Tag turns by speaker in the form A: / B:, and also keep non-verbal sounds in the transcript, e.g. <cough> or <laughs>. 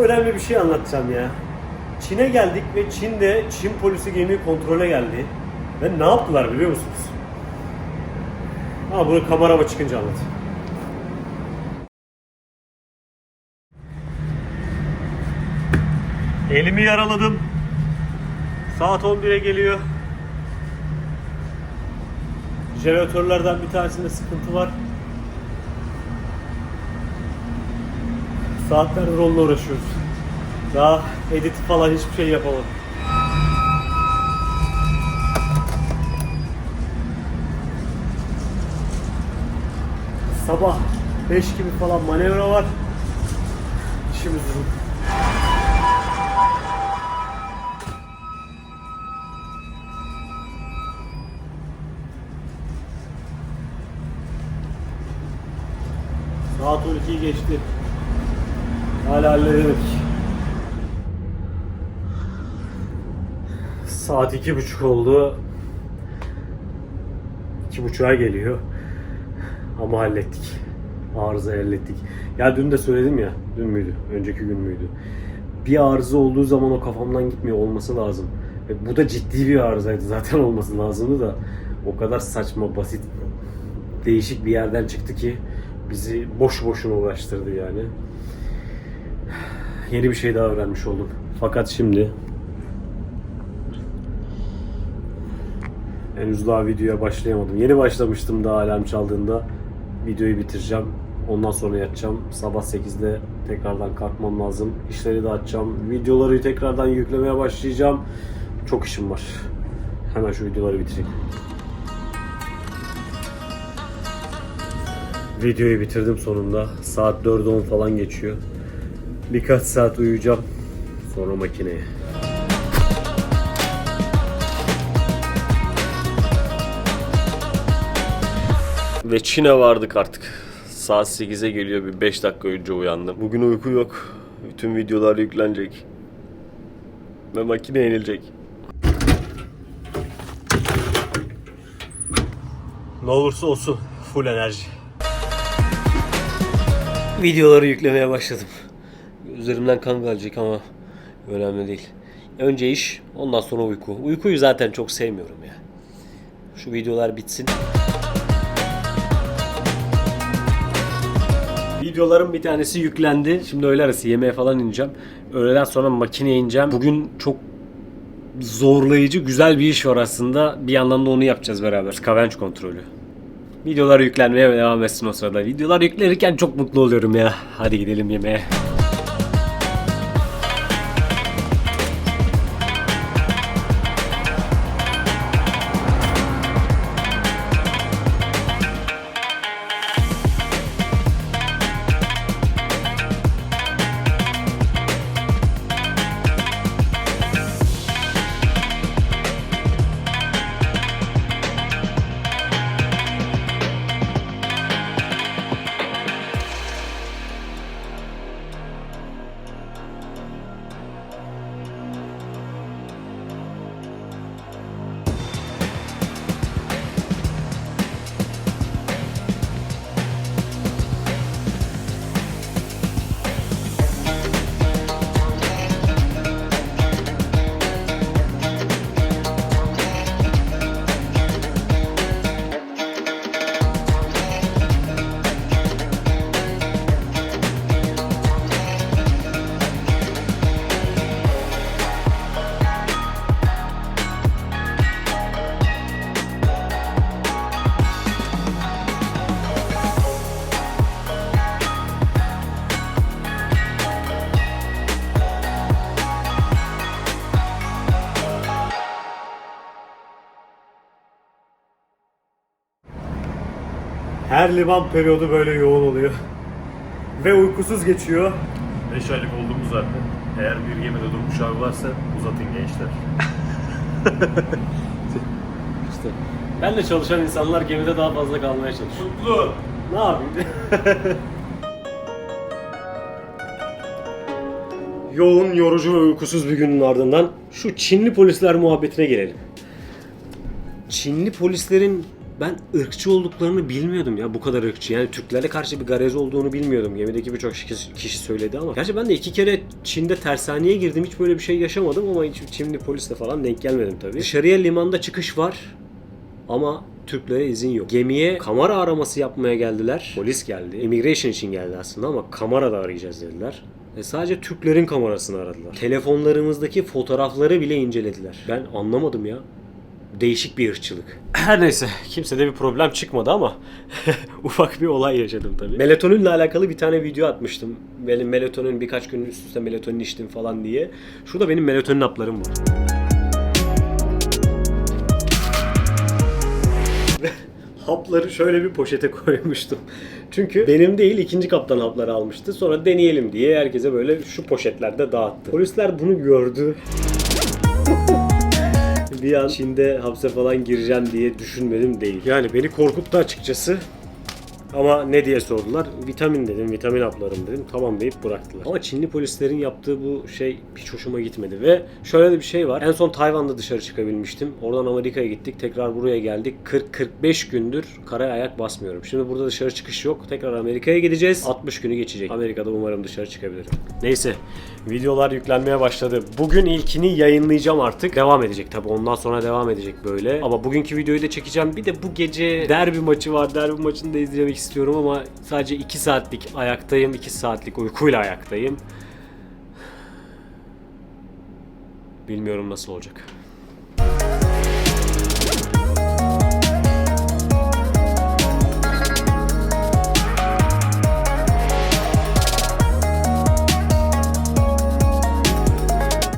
A: önemli bir şey anlatacağım ya. Çin'e geldik ve Çin'de Çin polisi gemiyi kontrole geldi. Ve ne yaptılar biliyor musunuz? Ha bunu kamerama çıkınca anlatayım. Elimi yaraladım. Saat 11'e geliyor. Jeneratörlerden bir tanesinde sıkıntı var. Saatlerdir onunla uğraşıyoruz. Daha edit falan hiçbir şey yapamadım. Sabah 5 gibi falan manevra var. İşimiz uzun. Saat 12'yi geçti. Hala. Saat iki buçuk oldu. İki buçuğa geliyor. Ama hallettik. Arıza hallettik. Ya dün de söyledim ya. Dün müydü? Önceki gün müydü? Bir arıza olduğu zaman o kafamdan gitmiyor olması lazım. Ve bu da ciddi bir arızaydı zaten <laughs> olması lazımdı da. O kadar saçma, basit, değişik bir yerden çıktı ki bizi boş boşuna uğraştırdı yani. Yeni bir şey daha öğrenmiş oldum. Fakat şimdi henüz daha videoya başlayamadım. Yeni başlamıştım daha alarm çaldığında. Videoyu bitireceğim. Ondan sonra yatacağım. Sabah 8'de tekrardan kalkmam lazım. İşleri de açacağım. Videoları tekrardan yüklemeye başlayacağım. Çok işim var. Hemen şu videoları bitireyim. Videoyu bitirdim sonunda. Saat 4'e 10 falan geçiyor. Birkaç saat uyuyacağım. Sonra makineye. Ve Çin'e vardık artık. Saat 8'e geliyor bir 5 dakika önce uyandım. Bugün uyku yok. Bütün videolar yüklenecek. Ve makine inilecek. Ne olursa olsun full enerji. Videoları yüklemeye başladım. Üzerimden kan gelecek ama önemli değil. Önce iş, ondan sonra uyku. Uykuyu zaten çok sevmiyorum ya. Şu videolar bitsin. Videoların bir tanesi yüklendi. Şimdi öğle arası yemeğe falan ineceğim. Öğleden sonra makineye ineceğim. Bugün çok zorlayıcı, güzel bir iş var aslında. Bir yandan da onu yapacağız beraber. Scavench kontrolü. Videolar yüklenmeye devam etsin o sırada. Videolar yüklenirken çok mutlu oluyorum ya. Hadi gidelim yemeğe. Her liman periyodu böyle yoğun oluyor. Ve uykusuz geçiyor.
B: 5 aylık oldum zaten. Eğer bir gemide durmuş abi varsa uzatın gençler. <laughs>
A: İşte ben de çalışan insanlar gemide daha fazla kalmaya çalışıyor.
B: Mutlu.
A: Ne yapayım? <laughs> Yoğun, yorucu ve uykusuz bir günün ardından şu Çinli polisler muhabbetine gelelim. Çinli polislerin Ben ırkçı olduklarını bilmiyordum ya bu kadar ırkçı. Yani Türklere karşı bir garez olduğunu bilmiyordum. Gemideki birçok kişi, söyledi ama. Gerçi ben de iki kere Çin'de tersaneye girdim. Hiç böyle bir şey yaşamadım ama hiç Çinli polisle falan denk gelmedim tabii. Dışarıya limanda çıkış var. Ama Türklere izin yok. Gemiye kamera araması yapmaya geldiler. Polis geldi. Immigration için geldi aslında ama kamera da arayacağız dediler. Ve sadece Türklerin kamerasını aradılar. Telefonlarımızdaki fotoğrafları bile incelediler. Ben anlamadım ya. Değişik bir ırkçılık. Her neyse kimsede bir problem çıkmadı ama <laughs> ufak bir olay yaşadım tabii. Melatoninle alakalı bir tane video atmıştım. Benim melatonin birkaç gün üst üste melatonin içtim falan diye. Şurada benim melatonin haplarım var. <laughs> hapları şöyle bir poşete koymuştum. Çünkü benim değil ikinci kaptan hapları almıştı. Sonra deneyelim diye herkese böyle şu poşetlerde dağıttı. Polisler bunu gördü. Bir an Çin'de hapse falan gireceğim diye düşünmedim değil. Yani beni korkuttu açıkçası. Ama ne diye sordular? Vitamin dedim, vitamin haplarım dedim. Tamam deyip bıraktılar. Ama Çinli polislerin yaptığı bu şey hiç hoşuma gitmedi. Ve şöyle de bir şey var. En son Tayvan'da dışarı çıkabilmiştim. Oradan Amerika'ya gittik. Tekrar buraya geldik. 40-45 gündür karaya ayak basmıyorum. Şimdi burada dışarı çıkış yok. Tekrar Amerika'ya gideceğiz. 60 günü geçecek. Amerika'da umarım dışarı çıkabilirim. Neyse. Videolar yüklenmeye başladı. Bugün ilkini yayınlayacağım artık. Devam edecek tabi. Ondan sonra devam edecek böyle. Ama bugünkü videoyu da çekeceğim. Bir de bu gece derbi maçı var. Derbi maçını da izlemek istiyorum ama sadece 2 saatlik ayaktayım. 2 saatlik uykuyla ayaktayım. Bilmiyorum nasıl olacak.